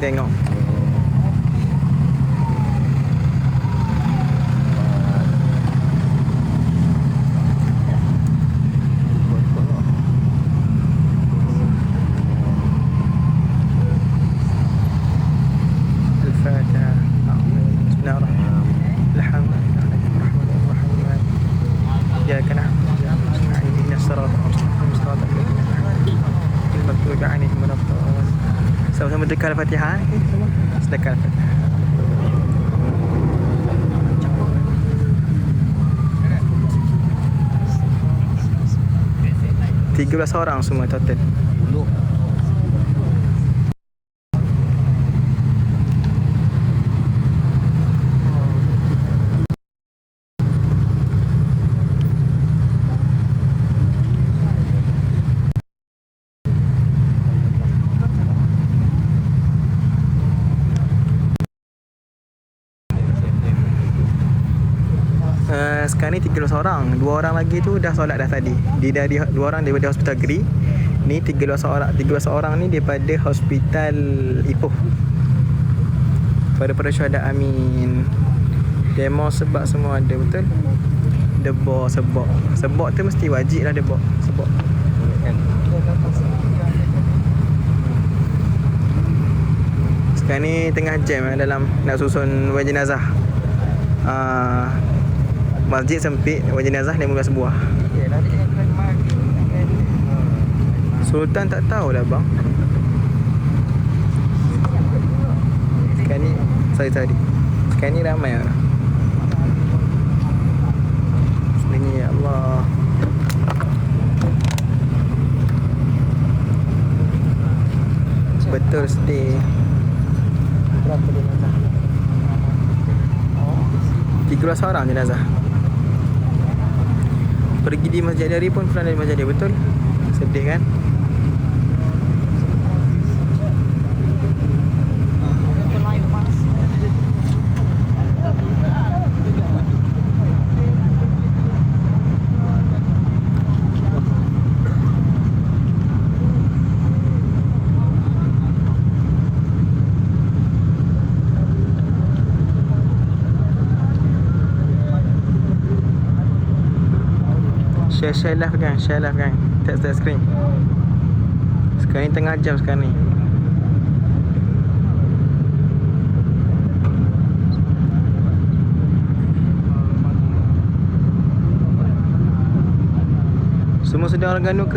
thank you الفاتحة. نعم. الحمد لله الحمد لله. رحمة الله رحمة الله إياك نعبد عليهم المغضوب عليهم ولا الضالين Sama-sama dekal Al-Fatihah eh, semua. Sedekal Al-Fatihah. Tiga belas orang semua total. Uh, sekarang ni 13 orang. Dua orang lagi tu dah solat dah tadi. Dia dari dua orang daripada hospital Geri. Ni 13 orang 13 orang ni daripada hospital Ipoh. Pada pada syuhada amin. Demo sebab semua ada betul? Debok sebab Sebab tu mesti wajib lah debok Sebab Sekarang ni tengah jam eh, dalam nak susun wajib jenazah uh, Masjid sempit wajib jenazah 15 buah. Sultan tak tahu lah bang. Sekarang ni Sorry sorry. Sekarang ni ramai orang Sebenarnya ya Allah. Betul stay Berapa jenazah? 13 orang jenazah Pergi di masjid dari pun pernah dari masjid dia betul? Sedih kan Share share live kan Share live kan Text text screen. Sekarang ni tengah jam sekarang ni. Semua sedang Terengganu ke